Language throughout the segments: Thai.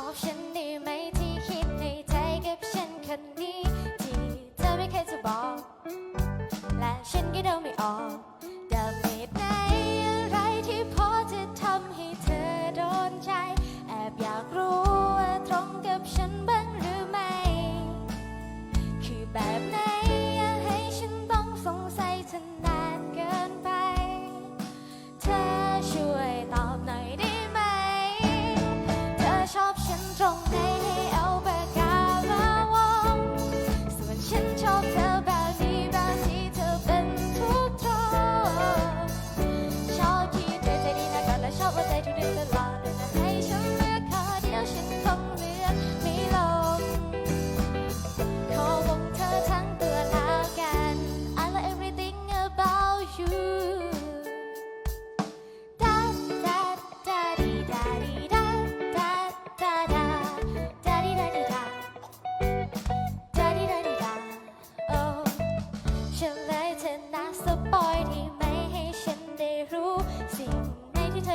อบฉันดีไหมที่คิดในใจกับฉันคนนี้ที่เธอไม่เคยจะบอก และฉันก็เดาไม่ออก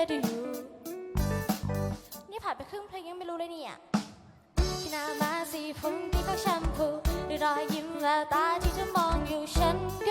say to you นี่ผ่านไปครึ่งเพลงยังไม่รู้เลยเนี่ยที่น้ามาสีผมที่เขาแชมพูด้วยรอยยิ้มและตาที่เธอมองอยู่ฉันก็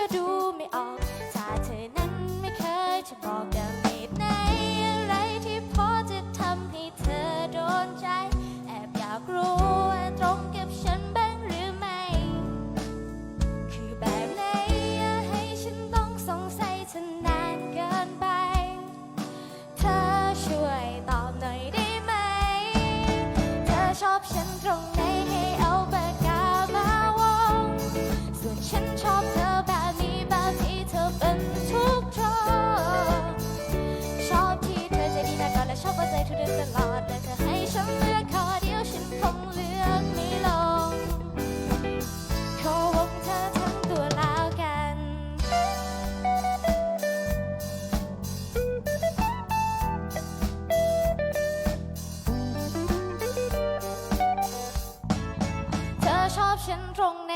眼中。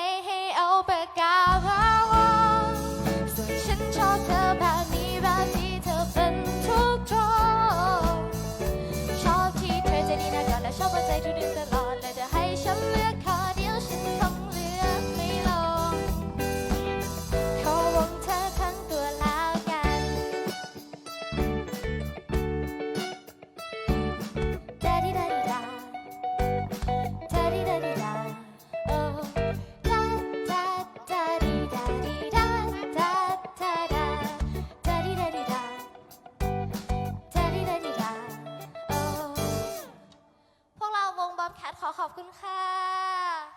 คุณค่ะ